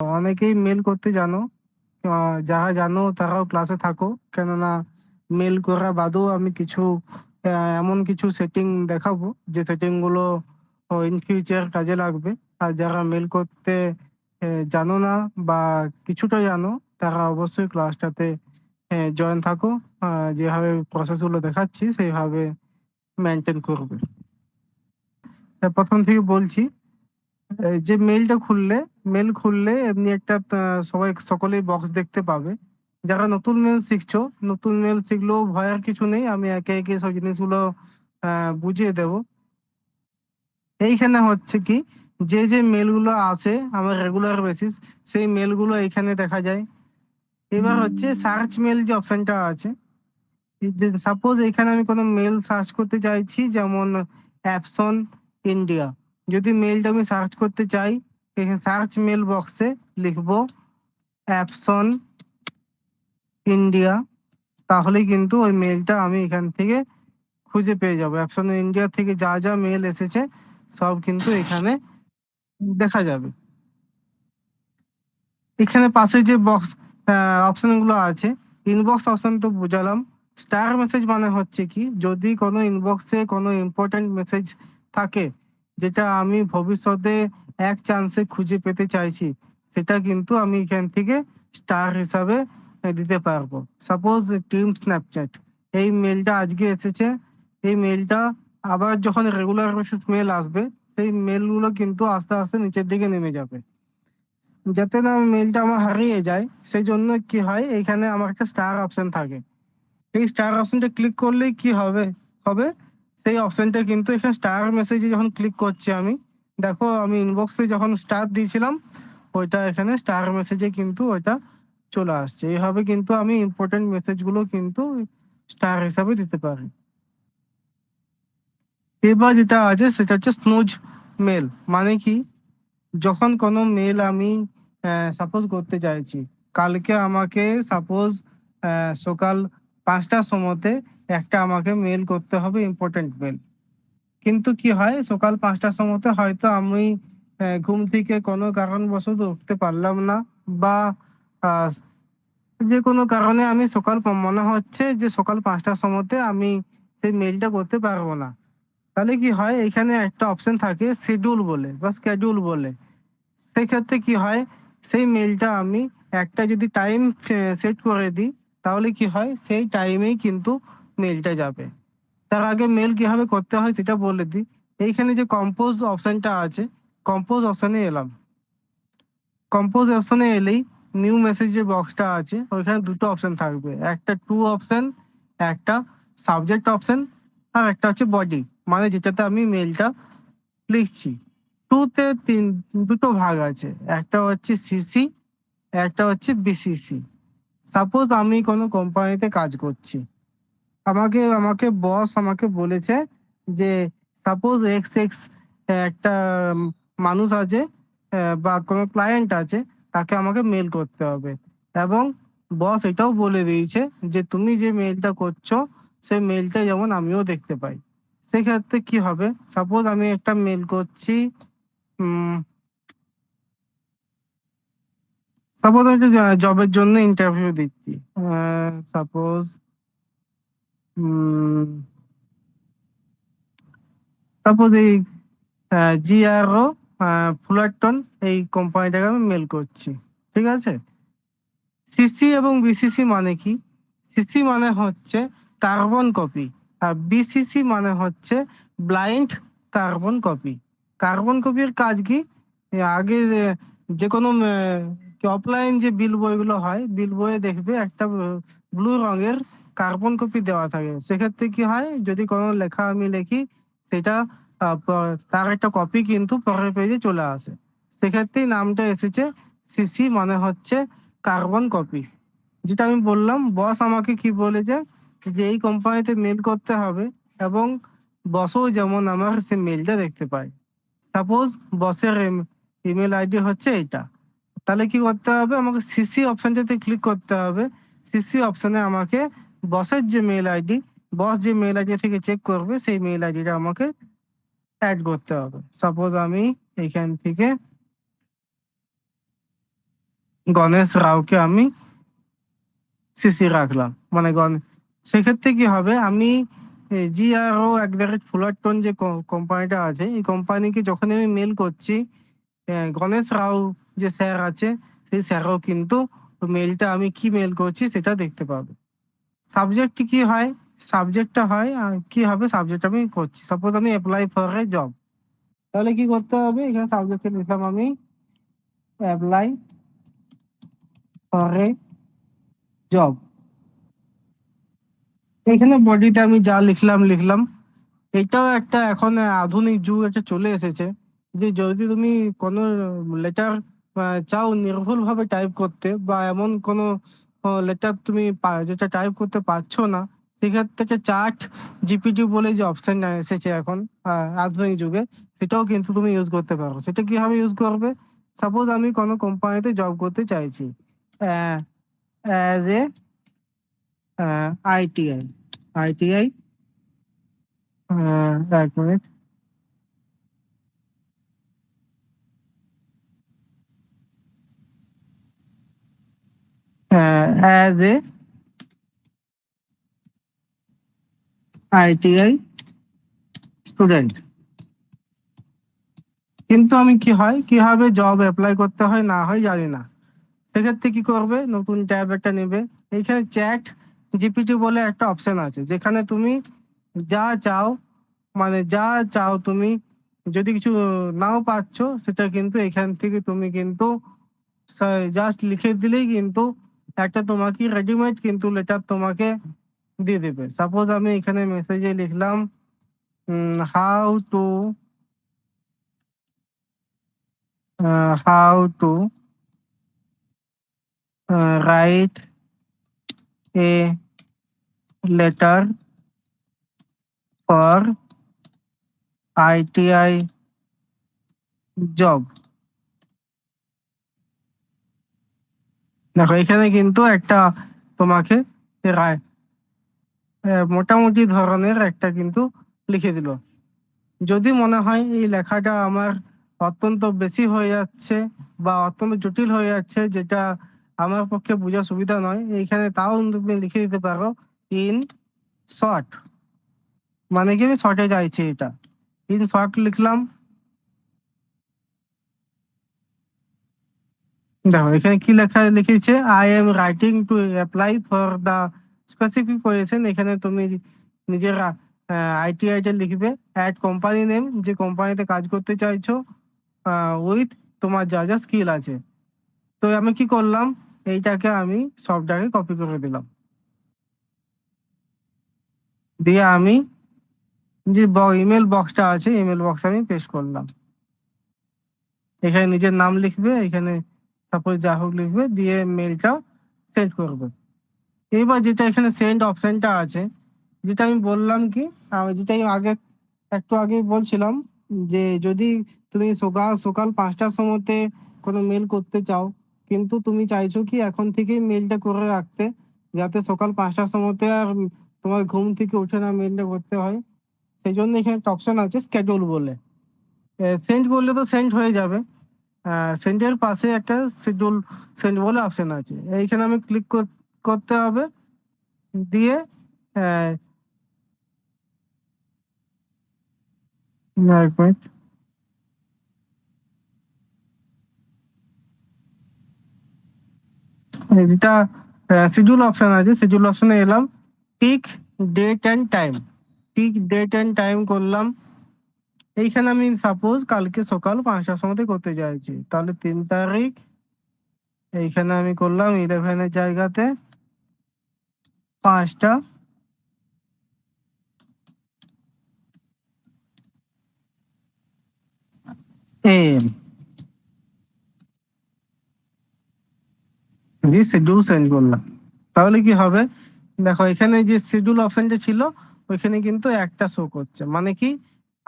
অনেকেই মেল করতে জানো যারা জানো তারাও ক্লাসে থাকো। কেননা মেল করা বাদেও আমি কিছু এমন কিছু সেটিং দেখাবো, যে সেটিংগুলো ইন ফিউচার কাজে লাগবে। আর যারা মেল করতে জানো না বা কিছুটা জানো, তারা অবশ্যই ক্লাসটাতে জয়েন থাকো। যেভাবে প্রসেসগুলো দেখাচ্ছি, সেইভাবে মেনটেন করবে। প্রথম থেকে বলছি যে মেলটা খুললে মেল খুললে এমনি একটা সবাই সকলেই বক্স দেখতে পাবে। যারা নতুন মেল শিখছো নতুন মেল শিখলেও ভয়ের কিছু নেই আমি একে একে সব জিনিসগুলো বুঝিয়ে দেব। এইখানে হচ্ছে কি যে যে মেলগুলো আসে আমার রেগুলার বেসিস সেই মেলগুলো এখানে দেখা যায়। এবার হচ্ছে সার্চ মেল যে অপশনটা আছে সাপোজ এখানে আমি কোনো মেল সার্চ করতে চাইছি যেমন অ্যাপসন ইন্ডিয়া যদি মেলটা আমি সার্চ করতে চাই, এখানে সার্চ মেল বক্সে লিখব অ্যাপসন ইন্ডিয়া তাহলে কিন্তু ওই মেলটা আমি এখান থেকে খুঁজে পেয়ে যাব। অ্যাপসন ইন্ডিয়া থেকে যা যা মেল এসেছে, সব কিন্তু এখানে দেখা যাবে। এখানে পাশে যে বক্স অপশনগুলো আছে ইনবক্স অপশন তো বুঝালাম। স্টার মেসেজ মানে হচ্ছে কি, যদি কোনো ইনবক্সে কোনো ইম্পর্টেন্ট মেসেজ থাকে যেটা আমি ভবিষ্যতে এক চান্সে খুঁজে পেতে চাইছি, সেটা কিন্তু আমি এখান থেকে স্টার হিসাবে দিতে পারব। সাপোজ টিম স্ন্যাপচ্যাট এই মেলটা আজকে এসেছে। এই মেলটা আবার যখন রেগুলার বেসিস মেল আসবে, সেই মেলগুলো কিন্তু আস্তে আস্তে নিচের দিকে নেমে যাবে। যাতে না মেলটা আমার হারিয়ে যায় সেই জন্য কি হয়, এখানে আমার একটা স্টার অপশন থাকে। এই স্টার অপশনটা ক্লিক করলেই কি হবে? হবে সেই অপশনটা কিন্তু এখানে স্টার মেসেজে যখন ক্লিক করছি আমি, দেখো আমি ইনবক্সে যখন স্টার দিয়েছিলাম, ওইটা এখানে স্টার মেসেজে কিন্তু ওইটা চলে আসছে। এইভাবে কিন্তু আমি ইম্পর্টেন্ট মেসেজগুলো কিন্তু স্টার হিসাবে দিতে পারি। এবার যেটা আছে, সেটা হচ্ছে স্নুজ মেল মানে কি? যখন কোনো মেল আমি সাপোজ করতে চাইছি, কালকে আমাকে সাপোজ সকাল পাঁচটার সময়তে একটা আমাকে মেল করতে হবে ইম্পর্টেন্ট মেল কিন্তু কি হয়, সকাল পাঁচটার সময়তে হয়তো আমি ঘুম থেকে কোনো কারণবশত উঠতে পারলাম না বা যে কোনো কারণে আমি সকাল মনে হচ্ছে যে সকাল পাঁচটার সময়তে আমি সেই মেলটা করতে পারব না। তাহলে কি হয়, এখানে একটা অপশন থাকে শিডিউল বলে বা স্কেডিউল বলে। সেই ক্ষেত্রে কি হয়, সেই মেলটা আমি একটা যদি টাইম সেট করে দিই, তাহলে কি হয়, সেই টাইমেই কিন্তু মেলটা যাবে। তার আগে মেল কীভাবে করতে হয় সেটা বলে দিই। এইখানে যে কম্পোজ অপশনটা আছে কম্পোজ অপশনে এলাম। কম্পোজ অপশনে এলেই নিউ মেসেজ যে বক্সটা আছে, ওইখানে দুটো অপশন থাকবে। একটা টু অপশন একটা সাবজেক্ট অপশন আর একটা হচ্ছে বডি মানে যেটাতে আমি মেলটা লিখছি। টুতে তিন, দুটো ভাগ আছে। একটা হচ্ছে সিসি একটা হচ্ছে বিসিসি সাপোজ আমি কোনো কোম্পানিতে কাজ করছি। আমাকে আমাকে বস আমাকে বলেছে যে সাপোজ এক্স এক্স একটা মানুষ আছে বা কোনো ক্লায়েন্ট আছে, তাকে আমাকে মেল করতে হবে। এবং বস এটাও বলে দিয়েছে যে, তুমি যে মেলটা করছ সেই মেলটা যেমন আমিও দেখতে পাই। সেক্ষেত্রে কি হবে? সাপোজ আমি একটা মেল করছি সাপোজ আমি জবের জন্য ইন্টারভিউ দিচ্ছি। সাপোজ সাপোজ এই জিআরও ফুলারটন এই কোম্পানিটাকে আমি মেল করছি, ঠিক আছে? সিসি এবং বিসিসি মানে কি? সিসি মানে হচ্ছে কার্বন কপি আর বিসিসি মানে হচ্ছে ব্লাইন্ড কার্বন কপি কার্বন কপির কাজ কি? আগে যে কোনো অফলাইন যে বিল বইগুলো হয় বিল বইয়ে দেখবে একটা ব্লু রঙের কার্বন কপি দেওয়া থাকে। সেক্ষেত্রে কি হয়, যদি কোনো লেখা আমি লিখি, সেটা তার একটা কপি কিন্তু পরের পেজে চলে আসে। সেক্ষেত্রে নামটা এসেছে সিসি মানে হচ্ছে কার্বন কপি যেটা আমি বললাম বস আমাকে কি বলেছে যে এই কোম্পানিতে মেল করতে হবে এবং বসও যেমন আমার সে মেলটা দেখতে পায়। সাপোজ বসের ইমেল আইডি হচ্ছে এটা তাহলে কি করতে হবে? আমাকে সিসি অপশনটাতে ক্লিক করতে হবে। সিসি অপশনে আমাকে বসের যে মেল আইডি বস যে মেল আইডি থেকে চেক করবে, সেই মেল আইডিটা আমাকে অ্যাড করতে হবে। সাপোজ আমি এখান থেকে গণেশ রাওকে আমি সিসি রাখলাম। মানে গণ সেক্ষেত্রে কি হবে? আমি জি আর ও এক দ্য ফুলারটন যে কোম্পানিটা আছে, এই কোম্পানিকে যখন আমি মেল করছি গণেশ রাও যে স্যার আছে, সেই স্যারও কিন্তু মেলটা আমি কি মেল করছি সেটা দেখতে পাবে। সাবজেক্ট কি হয়? সাবজেক্টটা হয় কি হবে সাবজেক্ট আমি করছি। সাপোজ আমি অ্যাপ্লাই ফর এ জব তাহলে কি করতে হবে? এখানে সাবজেক্টে লিখলাম আমি অ্যাপ্লাই ফর এ জব এখানে বডিতে আমি যা লিখলাম লিখলাম। এটাও একটা এখন আধুনিক যুগ একটা চলে এসেছে যে যদি তুমি কোনো লেটার চাও নির্ভুল ভাবে টাইপ করতে বা এমন কোনো লেটার তুমি যেটা টাইপ করতে পারছ না সেক্ষেত্রে চার্ট জিপিটি বলে যে অপশন এসেছে এখন আধুনিক যুগে, সেটাও কিন্তু তুমি ইউজ করতে পারো সেটা কীভাবে ইউজ করবে? সাপোজ আমি কোনো কোম্পানিতে জব করতে চাইছি অ্যাজ এ আইটিআই আইটিআই এক minute as a ITI student. কিন্তু আমি কি হয়, কীভাবে জব অ্যাপ্লাই করতে হয় না হয় জানি না। সেক্ষেত্রে কি করবে? নতুন ট্যাব একটা নেবে। এইখানে চ্যাট জিপিটি বলে একটা অপশন আছে। যেখানে তুমি যা চাও মানে যা চাও তুমি, যদি কিছু নাও পাচ্ছ, সেটা কিন্তু এখান থেকে তুমি কিন্তু জাস্ট লিখে দিলেই কিন্তু একটা তোমাকে রেডিমেড কিন্তু লেটার তোমাকে দিয়ে দেবে। সাপোজ আমি এখানে মেসেজে লিখলাম how to how to write a letter for ITI job দেখো, এখানে কিন্তু একটা তোমাকে রায় মোটামুটি ধরনের একটা কিন্তু লিখে দিল। যদি মনে হয় এই লেখাটা আমার অত্যন্ত বেশি হয়ে যাচ্ছে বা অত্যন্ত জটিল হয়ে যাচ্ছে, যেটা আমার পক্ষে বোঝা সুবিধা নয়, এইখানে তাও তুমি লিখে দিতে পারো, ইন শর্ট। মানে কি আমি শর্টে চাইছি এটা। ইন শর্ট লিখলাম দেখো এখানে কি লেখা, লিখেছে I am writing to apply for the specific position এখানে তুমি নিজের আইটিআই টা লিখবে অ্যাড কোম্পানি নেম যে কোম্পানিতে কাজ করতে চাইছো উইথ তোমার যা যা স্কিল আছে। তো আমি কি করলাম, এইটাকে আমি সবটাকে কপি করে দিলাম। দিয়ে আমি যে ইমেল বক্সটা আছে ইমেল বক্স আমি পেস্ট করলাম। এখানে নিজের নাম লিখবে, এখানে সাপোজ যা হোক লিখবে, দিয়ে মেলটা সেন্ড করবে। এবার যেটা এখানে সেন্ড অপশনটা আছে, যেটা আমি বললাম কি আমি আগে, একটু আগে বলছিলাম, যে যদি তুমি সকাল সকাল পাঁচটার সময়তে কোনো মেল করতে চাও, কিন্তু তুমি চাইছো কি এখন থেকেই মেলটা করে রাখতে, যাতে সকাল পাঁচটার সময়তে আর তোমার ঘুম থেকে উঠে না মেলটা করতে হয়, সেই জন্য এখানে একটা অপশন আছে স্কেডিউল বলে। সেন্ড করলে তো সেন্ড হয়ে যাবে। সেন্ডের পাশে একটা শিডিউল সেন্ট বলে অপশন আছে। এইখানে আমি ক্লিক করতে হবে। দিয়ে আহ, যেটা শিডিউল অপশন আছে শিডিউল অপশনে এলাম। Pick date and time pick date and time করলাম। এইখানে আমি সাপোজ কালকে সকাল পাঁচটার সময় করতে চাইছি তাহলে তিন তারিখ এইখানে আমি করলাম ইলেভেনের জায়গাতে পাঁচটা। এম। শিডিউল সেন্ড করলাম। তাহলে কি হবে? দেখো, এখানে যে শিডিউল অপশনটা ছিল, ওইখানে কিন্তু একটা শো করছে। মানে কি?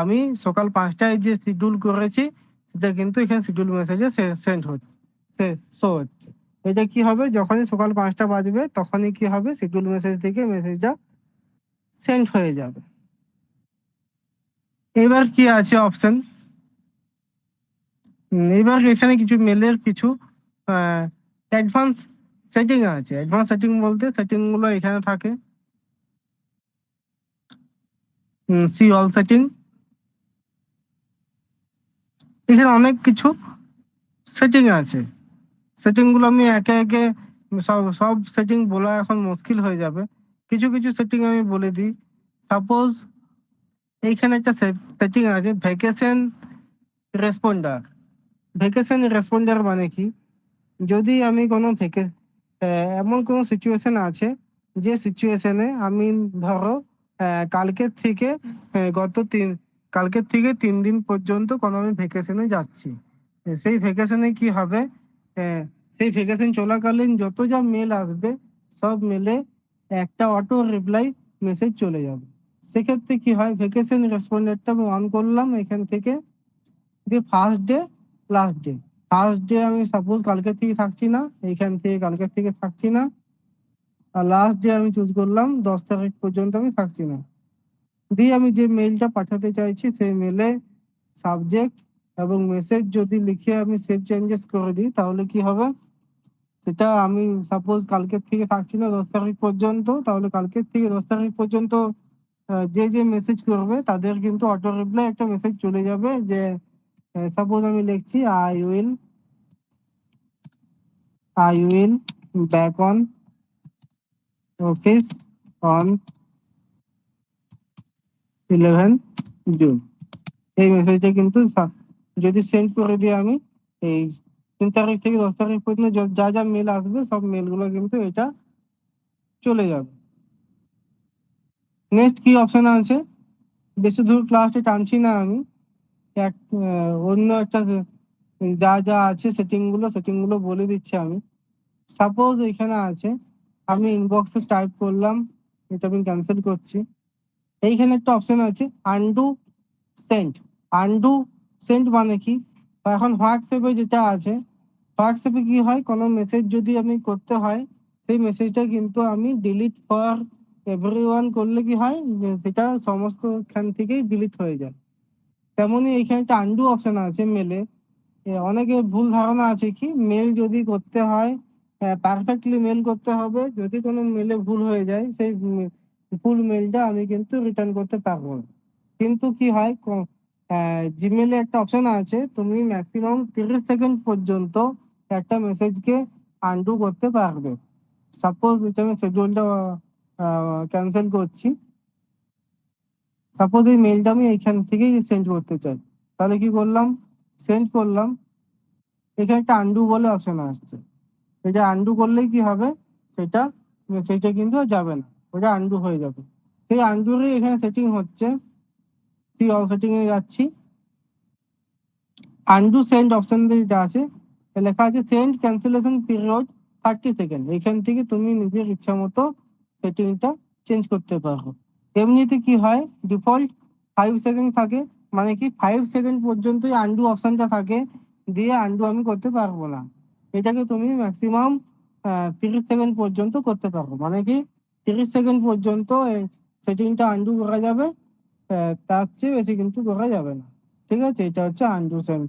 আমি সকাল পাঁচটায় যে শিডিউল করেছি, সেটা কিন্তু এখানে শিডিউল মেসেজে সেন্ড হচ্ছে, সে শো হচ্ছে। এটা কি হবে? যখনই সকাল পাঁচটা বাজবে, তখনই কি হবে? শিডিউল মেসেজ থেকে মেসেজটা সেন্ড হয়ে যাবে। এবার কি আছে অপশন এবার এখানে কিছু মেলের কিছু অ্যাডভান্স সেটিং আছে। অ্যাডভান্স সেটিং বলতে সেটিংগুলো এখানে থাকে। সি অল সেটিং এখানে অনেক কিছু সেটিং আছে। সেটিংগুলো আমি একে একে সব সব সেটিং বলা এখন মুশকিল হয়ে যাবে। কিছু কিছু সেটিং আমি বলে দিই। সাপোজ এইখানে একটা সেটিং আছে ভ্যাকেশন রেসপন্ডার ভ্যাকেশন রেসপন্ডার মানে কি? যদি আমি কোনো ভ্যাকে এমন কোনো সিচুয়েশন আছে, যে সিচুয়েশনে আমি ধরো কালকের থেকে গত তিন কালকের থেকে তিন দিন পর্যন্ত কোনো আমি ভ্যাকেশনে যাচ্ছি। সেই ভ্যাকেশনে কি হবে? সেই ভ্যাকেশন চলাকালীন যত যা মেল আসবে, সব মেলে একটা অটো রিপ্লাই মেসেজ চলে যাবে। সেক্ষেত্রে কি হয়? ভ্যাকেশন রেসপন্ডারটা আমি অন করলাম এখান থেকে। দিয়ে first day last day first day আমি সাপোজ কালকে থেকে থাকছি না, এইখান থেকে কালকে থেকে থাকছি না। আর লাস্ট ডে আমি চুজ করলাম, দশ তারিখ পর্যন্ত আমি থাকছি না। দিয়ে আমি যে মেইলটা পাঠাতে চাইছি, সেই মেলে সাবজেক্ট এবং মেসেজ যদি লিখে আমি সেভ চেঞ্জেস করে দিই, তাহলে কি হবে? সেটা আমি সাপোজ কালকের থেকে থাকছি না, দশ তারিখ পর্যন্ত, তাহলে কালকের থেকে দশ তারিখ পর্যন্ত যে যে মেসেজ করবে, তাদের কিন্তু অটো রিপ্লাই একটা মেসেজ চলে যাবে যে সাপোজ আমি লিখছি I will I will back on office on eleven June এই মেসেজটা কিন্তু যদি সেন্ড করে দিই আমি, এই তিন তারিখ থেকে দশ তারিখ পর্যন্ত যা যা মেল আসবে, সব মেলগুলো কিন্তু এটা চলে যাবে। নেক্সট কি অপশন আছে? বেশি দূর ক্লাসটি টানছি না আমি। এক অন্য একটা যা যা আছে সেটিংগুলো সেটিংগুলো বলে দিচ্ছি আমি। সাপোজ এখানে আছে, আমি ইনবক্সে টাইপ করলাম, এটা আমি ক্যান্সেল করছি। এইখানে একটা অপশন আছে আন্ডু সেন্ট আন্ডু সেন্ট মানে কি? এখন হোয়াটসঅ্যাপে যেটা আছে, হোয়াটসঅ্যাপে কি হয়? কোনো মেসেজ যদি আমি করতে হয়, সেই মেসেজটা কিন্তু আমি ডিলিট ফর এভরিওয়ান করলে কি হয়? সেটা সমস্ত খান থেকেই ডিলিট হয়ে যায়। তেমনই এখানে একটা আন্ডু অপশন আছে মেলে অনেকে ভুল ধারণা আছে কি? মেল যদি করতে হয় পারফেক্টলি মেল করতে হবে, যদি কোনো মেলে ভুল হয়ে যায়, সেই ফুল মেলটা আমি কিন্তু রিটার্ন করতে পারব না। কিন্তু কি হয় জিমেলে একটা অপশন আছে, তুমি ম্যাক্সিমাম তিরিশ সেকেন্ড পর্যন্ত একটা মেসেজকে আনডু করতে পারবে। সাপোজ এটা আমি শিডিউলটা ক্যান্সেল করছি। সাপোজ এই মেলটা আমি এখান থেকেই সেন্ড করতে চাই। তাহলে কি করলাম? সেন্ড করলাম। এখানে একটা আন্ডু বলে অপশন আসছে। এটা আন্ডু করলেই কি হবে? সেটা সেটা কিন্তু যাবে না। ওটা আন্ডু হয়ে যাবে। সেই আন্ডুরই এখানে সেটিং হচ্ছে। সেই অল সেটিং এ যাচ্ছি। আন্ডু সেন্ড অপশন যেটা আছে লেখা আছে send cancellation period thirty second এখান থেকে তুমি নিজের ইচ্ছা মতো সেটিংটা চেঞ্জ করতে পারো। এমনিতে কি হয়? ডিফল্ট ফাইভ সেকেন্ড থাকে। মানে কি? ফাইভ সেকেন্ড পর্যন্তই আন্ডু অপশনটা থাকে। দিয়ে আন্ডু আমি করতে পারব না। এটাকে তুমি ম্যাক্সিমাম তিরিশ সেকেন্ড পর্যন্ত করতে পারো। মানে কি? তিরিশ সেকেন্ড পর্যন্ত সেটিংটা আন্ডু করা যাবে তার চেয়ে বেশি কিন্তু করা যাবে না। ঠিক আছে? এটা হচ্ছে আন্ডু সেন্ড